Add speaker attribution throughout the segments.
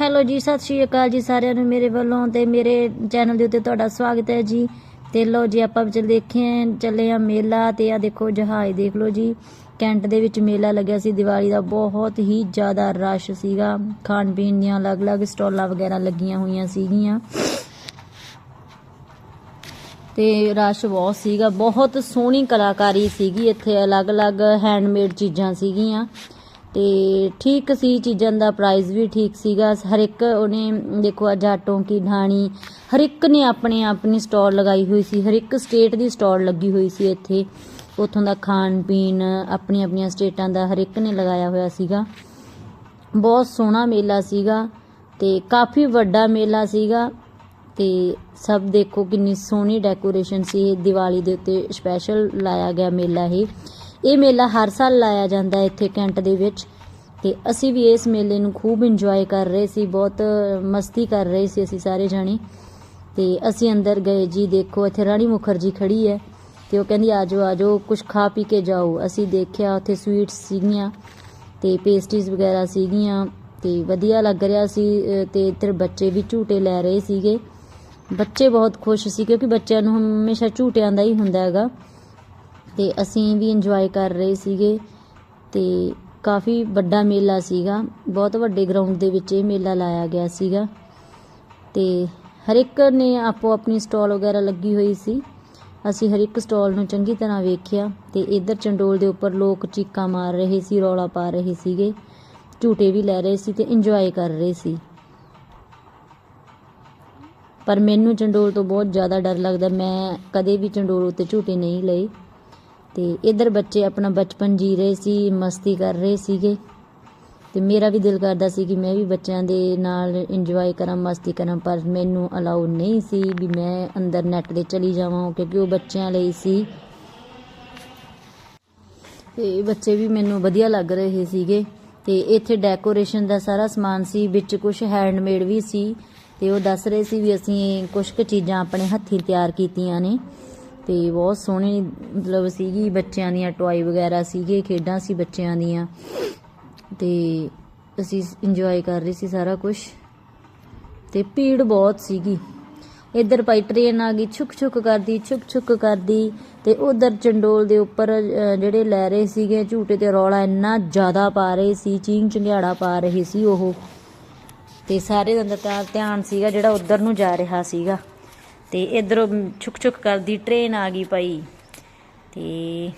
Speaker 1: Hello ਜੀ, ਸਤਿ ਸ਼੍ਰੀ ਅਕਾਲ ਜੀ ਸਾਰਿਆਂ ਨੂੰ ਮੇਰੇ ਵੱਲੋਂ ਤੇ ਮੇਰੇ ਚੈਨਲ ਦੇ ਉੱਤੇ ਤੁਹਾਡਾ ਸਵਾਗਤ ਹੈ ਜੀ। ਤੇ ਲੋ ਜੀ, ਆਪਾਂ ਚੱਲ ਦੇਖੇ ਚੱਲੇ ਆ ਮੇਲਾ ਤੇ ਆ ਦੇਖੋ ਜਹਾਜ਼ ਦੇਖ ਲਓ ਜੀ। ਕੈਂਟ ਦੇ ਵਿੱਚ ਮੇਲਾ ਲੱਗਿਆ ਸੀ, ਦੀਵਾਲੀ ਦਾ ਬਹੁਤ ਹੀ ਜ਼ਿਆਦਾ ਰਸ਼ ਸੀਗਾ। ਖਾਣ ਪੀਣ ਦੀਆਂ ਅਲੱਗ-ਅਲੱਗ ਸਟਾਲਾਂ ਵਗੈਰਾ ਲੱਗੀਆਂ ਹੋਈਆਂ ਸੀਗੀਆਂ। ਤੇ ਰਸ਼ ਬਹੁਤ ਸੀਗਾ, ਬਹੁਤ ਸੋਹਣੀ ਕਲਾਕਾਰੀ ਸੀਗੀ, ਇੱਥੇ ਅਲੱਗ-ਅਲੱਗ ਹੈਂਡਮੇਡ ਚੀਜ਼ਾਂ ਸੀਗੀਆਂ। ਤੇ ਠੀਕ ਸੀ, ਚੀਜ਼ਾਂ ਦਾ ਪ੍ਰਾਈਸ ਵੀ ਠੀਕ ਸੀਗਾ। ਹਰ ਇੱਕ ਉਹਨੇ, ਦੇਖੋ ਆ ਜਾਟੋਂ ਕੀ ਢਾਣੀ ਹਰ ਇੱਕ ਨੇ ਆਪਣੇ ਆਪਣੀ ਸਟਾਲ ਲਗਾਈ ਹੋਈ ਸੀ। ਹਰ ਇੱਕ ਸਟੇਟ ਦੀ ਸਟਾਲ ਲੱਗੀ ਹੋਈ ਸੀ ਇੱਥੇ। ਉੱਥੋਂ ਦਾ ਖਾਣ ਪੀਣ, ਆਪਣੀਆਂ ਆਪਣੀਆਂ ਸਟੇਟਾਂ ਦਾ ਹਰ ਇੱਕ ਨੇ ਲਗਾਇਆ ਹੋਇਆ ਸੀਗਾ। ਬਹੁਤ ਸੋਹਣਾ ਮੇਲਾ ਸੀਗਾ ਤੇ ਕਾਫੀ ਵੱਡਾ ਮੇਲਾ ਸੀਗਾ ਤੇ ਸਭ ਦੇਖੋ ਕਿੰਨੀ ਸੋਹਣੀ ਡੈਕੋਰੇਸ਼ਨ ਸੀ। ਇਹ ਦੀਵਾਲੀ ਦੇ ਉੱਤੇ ਸਪੈਸ਼ਲ ਲਾਇਆ ਗਿਆ ਮੇਲਾ ਇਹ। ਇਹ ਮੇਲਾ ਹਰ ਸਾਲ ਲਾਇਆ ਜਾਂਦਾ ਹੈ ਇੱਥੇ ਕੈਂਟ ਦੇ ਵਿੱਚ। ਤੇ ਅਸੀਂ ਵੀ ਇਸ ਮੇਲੇ ਨੂੰ ਖੂਬ ਇੰਜੋਏ ਕਰ ਰਹੇ ਸੀ ਬਹੁਤ ਮਸਤੀ ਕਰ ਰਹੇ ਸੀ ਅਸੀਂ ਸਾਰੇ ਜਾਣੇ। ਤੇ ਅਸੀਂ ਅੰਦਰ ਗਏ ਜੀ ਦੇਖੋ ਇੱਥੇ ਰਾਣੀ ਮੁਖਰਜੀ ਖੜੀ ਹੈ ਤੇ ਉਹ ਕਹਿੰਦੀ ਆਜੋ ਆਜੋ ਕੁਝ ਖਾ ਪੀ ਕੇ ਜਾਓ। ਅਸੀਂ ਦੇਖਿਆ ਉੱਥੇ ਸਵੀਟਸ ਸੀਗੀਆਂ ਤੇ ਪੇਸਟਰੀਜ਼ ਵਗੈਰਾ ਸੀਗੀਆਂ ਤੇ ਵਧੀਆ ਲੱਗ ਰਿਹਾ ਸੀ ਅ, ਤੇ ਇੱਧਰ ਬੱਚੇ ਵੀ ਝੂਟੇ ਲੈ ਰਹੇ ਸੀਗੇ। ਬੱਚੇ ਬਹੁਤ ਖੁਸ਼ ਸੀ ਕਿਉਂਕਿ ਬੱਚਿਆਂ ਨੂੰ ਹਮੇਸ਼ਾ ਝੂਟਿਆਂ ਦਾ ਹੀ ਹੁੰਦਾ ਹੈਗਾ। ਅਤੇ ਅਸੀਂ ਵੀ ਇੰਜੋਏ ਕਰ ਰਹੇ ਸੀਗੇ ਅਤੇ ਕਾਫੀ ਵੱਡਾ ਮੇਲਾ ਸੀਗਾ। ਬਹੁਤ ਵੱਡੇ ਗਰਾਊਂਡ ਦੇ ਵਿੱਚ ਇਹ ਮੇਲਾ ਲਾਇਆ ਗਿਆ ਸੀਗਾ। ਅਤੇ ਹਰ ਇੱਕ ਨੇ ਆਪੋ ਆਪਣੀ ਸਟਾਲ ਵਗੈਰਾ ਲੱਗੀ ਹੋਈ ਸੀ। ਅਸੀਂ ਹਰ ਇੱਕ ਸਟਾਲ ਨੂੰ ਚੰਗੀ ਤਰ੍ਹਾਂ ਵੇਖਿਆ ਤੇ ਇੱਧਰ ਚੰਡੋਲ ਦੇ ਉੱਪਰ ਲੋਕ ਚੀਕਾਂ ਮਾਰ ਰਹੇ ਸੀ, ਰੌਲਾ ਪਾ ਰਹੇ ਸੀਗੇ। ਝੂਟੇ ਵੀ ਲੈ ਰਹੇ ਸੀ ਤੇ ਇੰਜੋਏ ਕਰ ਰਹੇ ਸੀ। ਪਰ ਮੈਨੂੰ ਚੰਡੋਲ ਤੋਂ ਬਹੁਤ ਜ਼ਿਆਦਾ ਡਰ ਲੱਗਦਾ। ਮੈਂ ਕਦੇ ਵੀ ਚੰਡੋਲ ਉੱਤੇ ਝੂਟੇ ਨਹੀਂ ਲਏ। ਤੇ ਇਧਰ ਬੱਚੇ ਆਪਣਾ ਬਚਪਨ ਜੀ ਰਹੇ ਸੀ, ਮਸਤੀ ਕਰ ਰਹੇ ਸੀਗੇ। ਤੇ ਮੇਰਾ ਵੀ ਦਿਲ ਕਰਦਾ ਸੀ ਕਿ ਮੈਂ ਵੀ ਬੱਚਿਆਂ ਦੇ ਨਾਲ ਇੰਜੋਏ ਕਰਾਂ, ਮਸਤੀ ਕਰਾਂ, ਪਰ ਮੈਨੂੰ ਅਲਾਉ ਨਹੀਂ ਸੀ ਵੀ ਮੈਂ ਅੰਦਰ ਨੈਟ ਦੇ ਚਲੀ ਜਾਵਾਂ, ਕਿਉਂਕਿ ਉਹ ਬੱਚਿਆਂ ਲਈ ਸੀ। ਤੇ ਬੱਚੇ ਵੀ ਮੈਨੂੰ ਵਧੀਆ ਲੱਗ ਰਹੇ ਸੀਗੇ। ਤੇ ਇੱਥੇ ਡੈਕੋਰੇਸ਼ਨ ਦਾ ਸਾਰਾ ਸਮਾਨ ਸੀ, ਵਿੱਚ ਕੁਝ ਹੈਂਡਮੇਡ ਵੀ ਸੀ। ਤੇ ਉਹ ਦੱਸ ਰਹੇ ਸੀ ਵੀ ਅਸੀਂ ਕੁਝ ਕੁ ਚੀਜ਼ਾਂ ਆਪਣੇ ਹੱਥੀਂ ਤਿਆਰ ਕੀਤੀਆਂ ਨੇ। ਤੇ ਬਹੁਤ ਸੋਹਣੀ ਮਤਲਬ ਸੀਗੀ, ਬੱਚਿਆਂ ਦੀਆਂ ਟੌਏ ਵਗੈਰਾ ਸੀਗੇ, ਖੇਡਾਂ ਸੀ ਬੱਚਿਆਂ ਦੀਆਂ। ਤੇ ਅਸੀਂ ਇੰਜੋਏ ਕਰ ਰਹੇ ਸੀ ਸਾਰਾ ਕੁਝ ਤੇ ਭੀੜ ਬਹੁਤ ਸੀਗੀ। ਇੱਧਰ ਭਾਈ ਟ੍ਰੇਨ ਆ ਗਈ, ਛੁਕ ਛੁਕ ਕਰਦੀ, ਛੁਕ ਛੁਕ ਕਰਦੀ। ਤੇ ਉਧਰ ਚੰਡੋਲ ਦੇ ਉੱਪਰ ਜਿਹੜੇ ਲੈ ਰਹੇ ਸੀਗੇ, ਝੂਟੇ ਤੇ ਰੌਲਾ ਇੰਨਾ ਜ਼ਿਆਦਾ ਪਾ ਰਹੇ ਸੀ ਚੀਂ ਚੰਗਿਆੜਾ ਪਾ ਰਹੇ ਸੀ ਉਹ। ਤੇ ਸਾਰੇ ਦਾ ਤਾਂ ਧਿਆਨ ਸੀਗਾ ਜਿਹੜਾ ਉਧਰ ਨੂੰ ਜਾ ਰਿਹਾ ਸੀਗਾ। ਤੇ ਇਧਰੋਂ ਛੁਕ ਛੁਕ ਕਰਦੀ ਟ੍ਰੇਨ ਆ ਗਈ ਭਾਈ। ਤੇ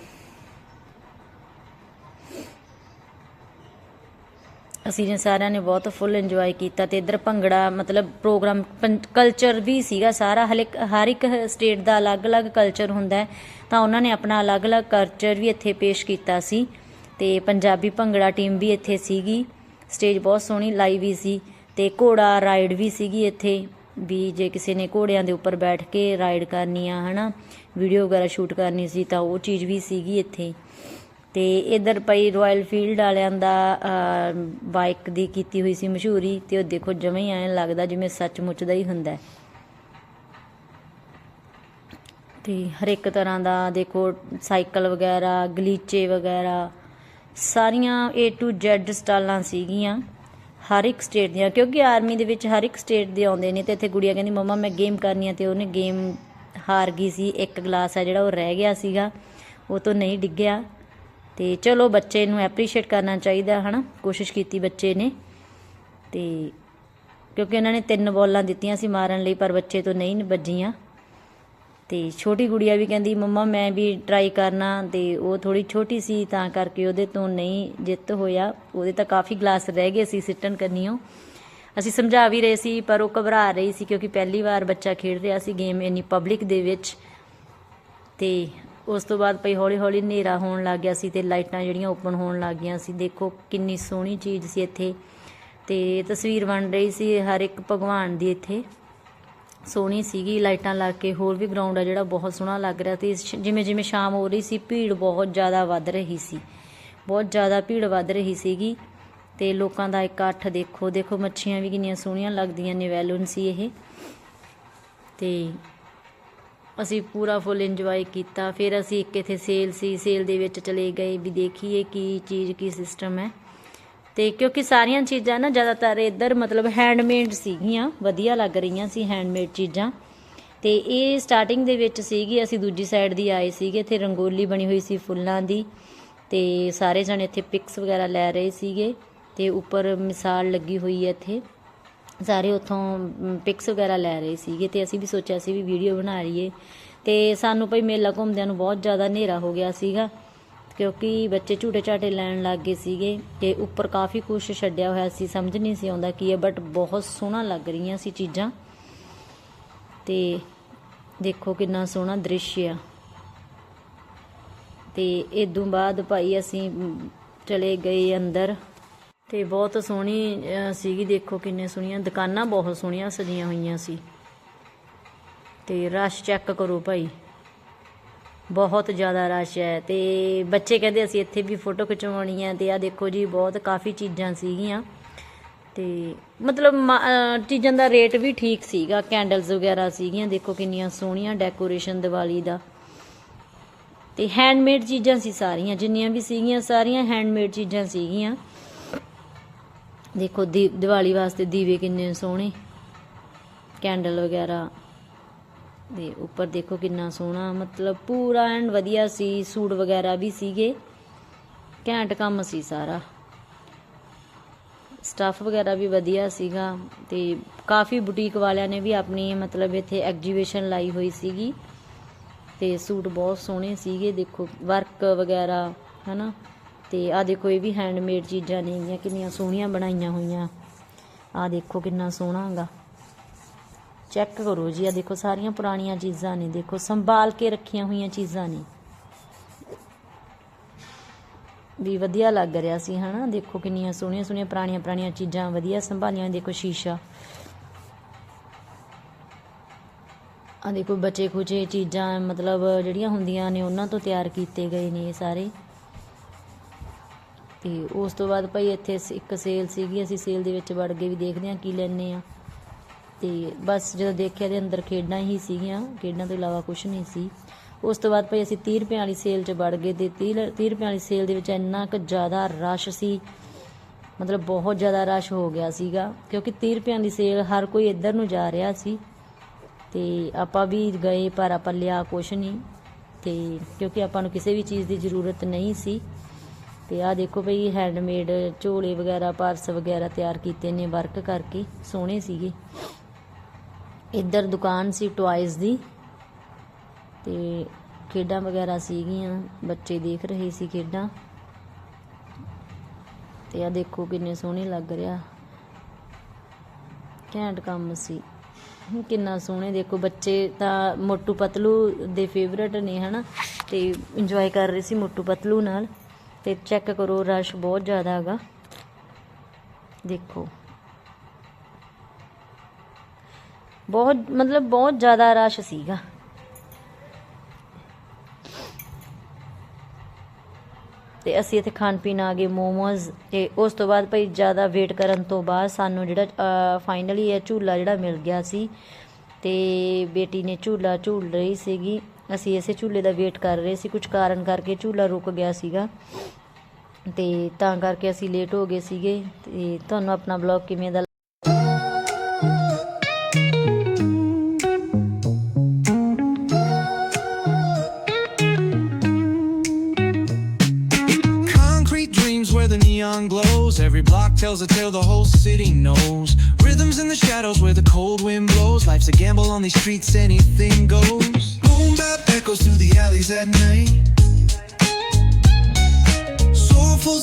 Speaker 1: ਅਸੀਂ ਨੇ ਸਾਰਿਆਂ ਨੇ ਬਹੁਤ ਫੁੱਲ ਇੰਜੋਏ ਕੀਤਾ ਤੇ ਇਧਰ ਭੰਗੜਾ, ਮਤਲਬ ਪ੍ਰੋਗਰਾਮ ਕਲਚਰ ਵੀ ਸੀਗਾ ਸਾਰਾ। ਹਲੇ ਹਰ ਇੱਕ ਸਟੇਟ ਦਾ ਅਲੱਗ-ਅਲੱਗ ਕਲਚਰ ਹੁੰਦਾ ਤਾਂ ਉਹਨਾਂ ਨੇ ਆਪਣਾ ਅਲੱਗ-ਅਲੱਗ ਕਲਚਰ ਵੀ ਇੱਥੇ ਪੇਸ਼ ਕੀਤਾ ਸੀ। ਤੇ ਪੰਜਾਬੀ ਭੰਗੜਾ ਟੀਮ ਵੀ ਇੱਥੇ ਸੀਗੀ। ਸਟੇਜ ਬਹੁਤ ਸੋਹਣੀ ਲਾਈ ਵੀ ਸੀ। ਤੇ ਘੋੜਾ ਰਾਈਡ ਵੀ ਸੀਗੀ ਇੱਥੇ। ਵੀ ਜੇ ਕਿਸੇ ਨੇ ਘੋੜਿਆਂ ਦੇ ਉੱਪਰ ਬੈਠ ਕੇ ਰਾਈਡ ਕਰਨੀ ਆ, ਹਨਾ ਵੀਡੀਓ ਵਗੈਰਾ ਸ਼ੂਟ ਕਰਨੀ ਸੀ, ਤਾਂ ਉਹ ਚੀਜ਼ ਵੀ ਸੀਗੀ ਇੱਥੇ। ਤੇ ਇਧਰ ਪਈ ਰਾਇਲ ਫੀਲਡ ਵਾਲਿਆਂ ਦਾ ਬਾਈਕ ਦੀ ਕੀਤੀ ਹੋਈ ਸੀ ਮਸ਼ਹੂਰੀ, ਤੇ ਉਹ ਦੇਖੋ ਜਵੇਂ ਹੀ ਐਂ ਲੱਗਦਾ ਜਿਵੇਂ ਸੱਚਮੁੱਚ ਦਾ ਹੀ ਹੁੰਦਾ ਹੈ। ਤੇ ਹਰ ਇੱਕ ਤਰ੍ਹਾਂ ਦਾ ਦੇਖੋ, ਸਾਈਕਲ ਵਗੈਰਾ, ਗਲੀਚੇ ਵਗੈਰਾ, ਸਾਰੀਆਂ A to Z ਸਟਾਲਾਂ ਸੀਗੀਆਂ। ਹਰ ਇੱਕ ਸਟੇਟ ਦੀਆਂ, ਕਿਉਂਕਿ ਆਰਮੀ ਦੇ ਵਿੱਚ ਹਰ ਇੱਕ ਸਟੇਟ ਦੇ ਆਉਂਦੇ ਨੇ ਤੇ ਇੱਥੇ ਗੁੜੀਆ ਕਹਿੰਦੀ, ਮਮਾ, ਮੈਂ ਗੇਮ ਕਰਨੀ ਆ। ਤੇ ਉਹਨੇ ਗੇਮ ਹਾਰ ਗਈ ਸੀ, ਇੱਕ ਗਲਾਸ ਆ ਜਿਹੜਾ ਉਹ ਰਹਿ ਗਿਆ ਸੀਗਾ, ਉਹ ਤੋਂ ਨਹੀਂ ਡਿੱਗਿਆ। ਤੇ ਚਲੋ ਬੱਚੇ ਨੂੰ ਐਪਰੀਸ਼ੀਏਟ ਕਰਨਾ ਚਾਹੀਦਾ, ਹਨਾ? ਕੋਸ਼ਿਸ਼ ਕੀਤੀ ਬੱਚੇ ਨੇ। ਤੇ ਕਿਉਂਕਿ ਉਹਨਾਂ ਨੇ ਤਿੰਨ ਬੋਲਾਂ ਦਿੱਤੀਆਂ ਸੀ ਮਾਰਨ ਲਈ, ਪਰ ਬੱਚੇ ਤੋਂ ਨਹੀਂ ਵੱਜੀਆਂ। ਤੇ ਛੋਟੀ ਗੁੜੀਆ ਵੀ ਕਹਿੰਦੀ, ਮੰਮਾ, ਮੈਂ ਵੀ ਟਰਾਈ ਕਰਨਾ। ਤੇ ਉਹ ਥੋੜੀ ਛੋਟੀ ਸੀ, ਤਾਂ ਕਰਕੇ ਉਹਦੇ ਤੋਂ ਨਹੀਂ ਜਿੱਤ ਹੋਇਆ। ਉਹਦੇ ਤਾਂ ਕਾਫੀ ਗਲਾਸ ਰਹਿ ਗਏ ਸੀ ਸਿੱਟਣ ਕਰਨੀਓ ਅਸੀਂ ਸਮਝਾ ਵੀ ਰਹੇ ਸੀ, ਪਰ ਉਹ ਘਬਰਾ ਰਹੀ ਸੀ ਕਿਉਂਕਿ ਪਹਿਲੀ ਵਾਰ ਬੱਚਾ ਖੇਡ ਰਿਹਾ ਸੀ ਗੇਮ ਇੰਨੀ ਪਬਲਿਕ ਦੇ ਵਿੱਚ। ਤੇ ਉਸ ਤੋਂ ਬਾਅਦ ਪਈ ਹੌਲੀ ਹੌਲੀ ਹਨੇਰਾ ਹੋਣ ਲੱਗ ਗਿਆ ਸੀ ਤੇ ਲਾਈਟਾਂ ਜਿਹੜੀਆਂ ਓਪਨ ਹੋਣ ਲੱਗ ਗਈਆਂ ਸੀ। ਦੇਖੋ ਕਿੰਨੀ ਸੋਹਣੀ ਚੀਜ਼ ਸੀ ਇੱਥੇ। ਤੇ ਤਸਵੀਰ ਬਣ ਰਹੀ ਸੀ ਹਰ ਇੱਕ ਭਗਵਾਨ ਦੀ ਇੱਥੇ। ਸੋਹਣੀ ਸੀਗੀ, ਲਾਈਟਾਂ ਲੱਗ ਕੇ, ਹੋਰ ਵੀ ਗਰਾਊਂਡ ਆ ਜਿਹੜਾ ਬਹੁਤ ਸੋਹਣਾ ਲੱਗ ਰਿਹਾ ਸੀ। ਸ਼- ਜਿਵੇਂ ਜਿਵੇਂ ਸ਼ਾਮ ਹੋ ਰਹੀ ਸੀ, ਭੀੜ ਬਹੁਤ ਜ਼ਿਆਦਾ ਵੱਧ ਰਹੀ ਸੀ। ਬਹੁਤ ਜ਼ਿਆਦਾ ਭੀੜ ਵੱਧ ਰਹੀ ਸੀਗੀ ਤੇ ਲੋਕਾਂ ਦਾ ਇਕੱਠ ਦੇਖੋ ਦੇਖੋ ਮੱਛੀਆਂ ਵੀ ਕਿੰਨੀਆਂ ਸੋਹਣੀਆਂ ਲੱਗਦੀਆਂ ਨੇ, ਵੈਲੂਨ ਸੀ ਇਹ। ਤੇ ਅਸੀਂ ਪੂਰਾ ਫੁੱਲ ਇੰਜੋਏ ਕੀਤਾ। ਫਿਰ ਅਸੀਂ ਇੱਕ ਇੱਥੇ ਸੇਲ ਸੀ ਸੇਲ ਦੇ ਵਿੱਚ ਚਲੇ ਗਏ, ਵੀ ਦੇਖੀਏ ਕੀ ਚੀਜ਼, ਕੀ ਸਿਸਟਮ ਹੈ। ਤੇ ਕਿਉਂਕਿ ਸਾਰੀਆਂ ਚੀਜ਼ਾਂ ਨਾ ਜ਼ਿਆਦਾਤਰ ਇੱਧਰ ਮਤਲਬ ਹੈਂਡਮੇਡ ਸੀਗੀਆਂ, ਵਧੀਆ ਲੱਗ ਰਹੀਆਂ ਸੀ ਹੈਂਡਮੇਡ ਚੀਜ਼ਾਂ। ਤੇ ਇਹ ਸਟਾਰਟਿੰਗ ਦੇ ਵਿੱਚ ਸੀਗੀ, ਅਸੀਂ ਦੂਜੀ ਸਾਈਡ ਦੀ ਆਏ ਸੀਗੇ, ਇੱਥੇ ਰੰਗੋਲੀ ਬਣੀ ਹੋਈ ਸੀ ਫੁੱਲਾਂ ਦੀ। ਤੇ ਸਾਰੇ ਜਣੇ ਇੱਥੇ ਪਿਕਸ ਵਗੈਰਾ ਲੈ ਰਹੇ ਸੀਗੇ, ਤੇ ਉੱਪਰ ਮਿਸਾਲ ਲੱਗੀ ਹੋਈ ਹੈ ਇੱਥੇ। ਸਾਰੇ ਉੱਥੋਂ ਪਿਕਸ ਵਗੈਰਾ ਲੈ ਰਹੇ ਸੀਗੇ, ਤੇ ਅਸੀਂ ਵੀ ਸੋਚਿਆ ਸੀ ਵੀ ਵੀਡੀਓ ਬਣਾ ਲਈਏ। ਤੇ ਸਾਨੂੰ ਭਈ ਮੇਲਾ ਘੁੰਮਦਿਆਂ ਨੂੰ ਬਹੁਤ ਜ਼ਿਆਦਾ ਹਨੇਰਾ ਹੋ ਗਿਆ ਸੀਗਾ। ਕਿਉਂਕਿ ਬੱਚੇ ਝੂਟੇ ਝਾਟੇ ਲੈਣ ਲੱਗ ਗਏ ਸੀਗੇ ਤੇ ਉੱਪਰ ਕਾਫੀ ਕੁਝ ਛੱਡਿਆ ਹੋਇਆ ਸੀ, ਸਮਝ ਨਹੀਂ ਸੀ ਆਉਂਦਾ ਕੀ ਹੈ ਬਟ ਬਹੁਤ ਸੋਹਣਾ ਲੱਗ ਰਹੀਆਂ ਸੀ ਚੀਜ਼ਾਂ। ਤੇ ਦੇਖੋ ਕਿੰਨਾ ਸੋਹਣਾ ਦ੍ਰਿਸ਼ ਆ। ਤੇ ਇਦੋਂ ਬਾਅਦ ਭਾਈ ਅਸੀਂ ਚਲੇ ਗਏ ਅੰਦਰ ਤੇ ਬਹੁਤ ਸੋਹਣੀ ਸੀਗੀ, ਦੇਖੋ ਕਿੰਨੇ ਸੋਹਣੀਆਂ, ਦੁਕਾਨਾਂ ਬਹੁਤ ਸੋਹਣੀਆਂ ਸਜੀਆਂ ਹੋਈਆਂ ਸੀ। ਤੇ ਰਸ਼ ਚੈੱਕ ਕਰੋ ਭਾਈ। ਬਹੁਤ ਜ਼ਿਆਦਾ ਰਸ਼ ਹੈ ਤੇ ਬੱਚੇ ਕਹਿੰਦੇ ਅਸੀਂ ਇੱਥੇ ਵੀ ਫੋਟੋ ਖਿਚਵਾਉਣੀ ਹੈ ਤੇ ਆ ਦੇਖੋ ਜੀ, ਬਹੁਤ ਕਾਫੀ ਚੀਜ਼ਾਂ ਸੀਗੀਆਂ। ਤੇ ਮਤਲਬ ਮ- ਚੀਜ਼ਾਂ ਦਾ ਰੇਟ ਵੀ ਠੀਕ ਸੀਗਾ ਕੈਂਡਲਸ ਵਗੈਰਾ ਸੀਗੀਆਂ, ਦੇਖੋ ਕਿੰਨੀਆਂ ਸੋਹਣੀਆਂ ਡੈਕੋਰੇਸ਼ਨ ਦੀਵਾਲੀ ਦਾ। ਤੇ ਹੈਂਡਮੇਡ ਚੀਜ਼ਾਂ ਸੀ ਸਾਰੀਆਂ, ਜਿੰਨੀਆਂ ਵੀ ਸੀਗੀਆਂ ਸਾਰੀਆਂ ਹੈਂਡਮੇਡ ਚੀਜ਼ਾਂ ਸੀਗੀਆਂ। ਦੇਖੋ ਦੀ, ਦੀਵਾਲੀ ਵਾਸਤੇ ਦੀਵੇ ਕਿੰਨੇ ਸੋਹਣੇ ਕੈਂਡਲ ਵਗੈਰਾ। ਦੇ ਉੱਪਰ ਦੇਖੋ ਕਿੰਨਾ ਸੋਹਣਾ, ਮਤਲਬ ਪੂਰਾ ਐਂਡ ਵਧੀਆ ਸੀ, ਸੂਟ ਵਗੈਰਾ ਵੀ ਸੀਗੇ। ਘੈਂਟ ਕੰਮ ਸੀ ਸਾਰਾ। ਸਟਾਫ ਵਗੈਰਾ ਵੀ ਵਧੀਆ ਸੀਗਾ ਤੇ ਕਾਫੀ ਬੁਟੀਕ ਵਾਲਿਆਂ ਨੇ ਵੀ ਆਪਣੀ, ਮਤਲਬ ਇੱਥੇ ਐਗਜੀਬਿਸ਼ਨ ਲਾਈ ਹੋਈ ਸੀਗੀ। ਤੇ ਸੂਟ ਬਹੁਤ ਸੋਹਣੇ ਸੀਗੇ, ਦੇਖੋ ਵਰਕ ਵਗੈਰਾ, ਹਨਾ? ਤੇ ਆ ਦੇਖੋ ਇਹ ਵੀ ਹੈਂਡਮੇਡ ਚੀਜ਼ਾਂ ਨੇਗੀਆਂ ਕਿੰਨੀਆਂ ਸੋਹਣੀਆਂ ਬਣਾਈਆਂ ਹੋਈਆਂ। ਆ ਦੇਖੋ ਕਿੰਨਾ ਸੋਹਣਾ ਹੈਗਾ। ਚੈੱਕ ਕਰੋ ਜੀ ਆ ਦੇਖੋ ਸਾਰੀਆਂ ਪੁਰਾਣੀਆਂ ਚੀਜ਼ਾਂ ਨੇ, ਦੇਖੋ ਸੰਭਾਲ ਕੇ ਰੱਖੀਆਂ ਹੋਈਆਂ ਚੀਜ਼ਾਂ ਨੇ। ਵੀ ਵਧੀਆ ਲੱਗ ਰਿਹਾ ਸੀ, ਹਨਾ? ਦੇਖੋ ਕਿੰਨੀਆਂ ਸੋਹਣੀਆਂ ਸੋਹਣੀਆਂ ਪੁਰਾਣੀਆਂ ਪੁਰਾਣੀਆਂ ਚੀਜ਼ਾਂ, ਵਧੀਆ ਸੰਭਾਲੀਆਂ ਦੇਖੋ ਸ਼ੀਸ਼ਾ। ਆ ਦੇਖੋ ਬਚੇ ਖੁਚੇ ਚੀਜ਼ਾਂ, ਮਤਲਬ ਜਿਹੜੀਆਂ ਹੁੰਦੀਆਂ ਨੇ, ਉਹਨਾਂ ਤੋਂ ਤਿਆਰ ਕੀਤੇ ਗਏ ਨੇ ਇਹ ਸਾਰੇ। ਤੇ ਉਸ ਤੋਂ ਬਾਅਦ ਭਾਈ ਇੱਥੇ ਇੱਕ ਸੇਲ ਸੀਗੀ, ਅਸੀਂ ਸੇਲ ਦੇ ਵਿੱਚ ਵੜ ਕੇ ਵੀ ਦੇਖਦੇ ਹਾਂ ਕੀ ਲੈਣੇ ਆ ਤੇ ਬਸ ਜਦੋਂ ਦੇਖਿਆ ਦੇ ਅੰਦਰ ਖੇਡਾਂ ਹੀ ਸੀਗੀਆਂ, ਖੇਡਾਂ ਤੋਂ ਇਲਾਵਾ ਕੁਝ ਨਹੀਂ ਸੀ। ਉਸ ਤੋਂ ਬਾਅਦ ਭਾਈ ਅਸੀਂ 30 ਰੁਪਏ ਵਾਲੀ ਸੇਲ 'ਚ ਵੜ ਗਏ ਤੇ 30 30 ਰੁਪਏ ਵਾਲੀ ਸੇਲ ਦੇ ਵਿੱਚ ਇੰਨਾ ਕੁ ਜ਼ਿਆਦਾ ਰਸ਼ ਸੀ, ਮਤਲਬ ਬਹੁਤ ਜ਼ਿਆਦਾ ਰਸ਼ ਹੋ ਗਿਆ ਸੀਗਾ, ਕਿਉਂਕਿ 30 ਰੁਪਏ ਦੀ ਸੇਲ ਹਰ ਕੋਈ ਇੱਧਰ ਨੂੰ ਜਾ ਰਿਹਾ ਸੀ ਤੇ ਆਪਾਂ ਵੀ ਗਏ ਪਰ ਆਪਾਂ ਲਿਆ ਕੁਛ ਨਹੀਂ ਤੇ ਕਿਉਂਕਿ ਆਪਾਂ ਨੂੰ ਕਿਸੇ ਵੀ ਚੀਜ਼ ਦੀ ਜ਼ਰੂਰਤ ਨਹੀਂ ਸੀ। ਤੇ ਆ ਦੇਖੋ ਭਈ ਹੈਂਡਮੇਡ ਝੋਲੇ ਵਗੈਰਾ ਪਰਸ ਵਗੈਰਾ ਤਿਆਰ ਕੀਤੇ ਨੇ ਵਰਕ ਕਰਕੇ, ਸੋਹਣੇ ਸੀਗੇ। ਇੱਧਰ ਦੁਕਾਨ ਸੀ ਟੁਆਇਜ਼ ਦੀ, ਤੇ ਖੇਡਾਂ ਵਗੈਰਾ ਸੀਗੀਆਂ, ਬੱਚੇ ਦੇਖ ਰਹੇ ਸੀ ਖੇਡਾਂ। ਤੇ ਆ ਦੇਖੋ ਕਿੰਨੇ ਸੋਹਣੇ ਲੱਗ ਰਿਹਾ। ਘੈਂਟ ਕੰਮ ਸੀ। ਕਿੰਨਾ ਸੋਹਣੇ, ਦੇਖੋ ਬੱਚੇ ਤਾਂ ਮੋਟੂ ਪਤਲੂ ਦੇ ਫੇਵਰਟ ਨੇ, ਹਨਾ? ਤੇ ਇੰਜੋਏ ਕਰ ਰਹੇ ਸੀ ਮੋਟੂ ਪਤਲੂ ਨਾਲ। ਤੇ ਚੈੱਕ ਕਰੋ, ਰਸ਼ ਬਹੁਤ ਜ਼ਿਆਦਾ ਹੈਗਾ। ਦੇਖੋ। ਬਹੁਤ, ਮਤਲਬ ਬਹੁਤ ਜ਼ਿਆਦਾ ਰਸ਼ ਸੀਗਾ। ਤੇ ਅਸੀਂ ਇੱਥੇ ਖਾਣ ਪੀਣ ਆ ਗਏ, ਮੋਮੋਜ਼, ਤੇ ਉਸ ਤੋਂ ਬਾਅਦ ਭਾਈ ਜ਼ਿਆਦਾ ਵੇਟ ਕਰਨ ਤੋਂ ਬਾਅਦ ਸਾਨੂੰ ਜਿਹੜਾ ਫਾਈਨਲੀ ਇਹ ਝੂਲਾ ਜਿਹੜਾ ਮਿਲ ਗਿਆ ਸੀ, ਤੇ ਬੇਟੀ ਨੇ ਝੂਲਾ ਝੂਲ ਰਹੀ ਸੀਗੀ। ਅਸੀਂ ਇਸੇ ਝੂਲੇ ਦਾ ਵੇਟ ਕਰ ਰਹੇ ਸੀ ਕੁਝ ਕਾਰਨ ਕਰਕੇ ਝੂਲਾ ਰੁਕ ਗਿਆ ਸੀਗਾ। ਤੇ ਤਾਂ ਕਰਕੇ ਅਸੀਂ ਲੇਟ ਹੋ ਗਏ ਸੀਗੇ, ਤੇ ਤੁਹਾਨੂੰ ਆਪਣਾ ਬਲੌਗ ਕਿਵੇਂ ਦਾ
Speaker 2: where the neon glows. Every block tells a tale the whole city knows. Rhythms in the shadows where the cold wind blows. Life's a gamble on these streets, anything goes. Boom bap echoes through the alleys at night.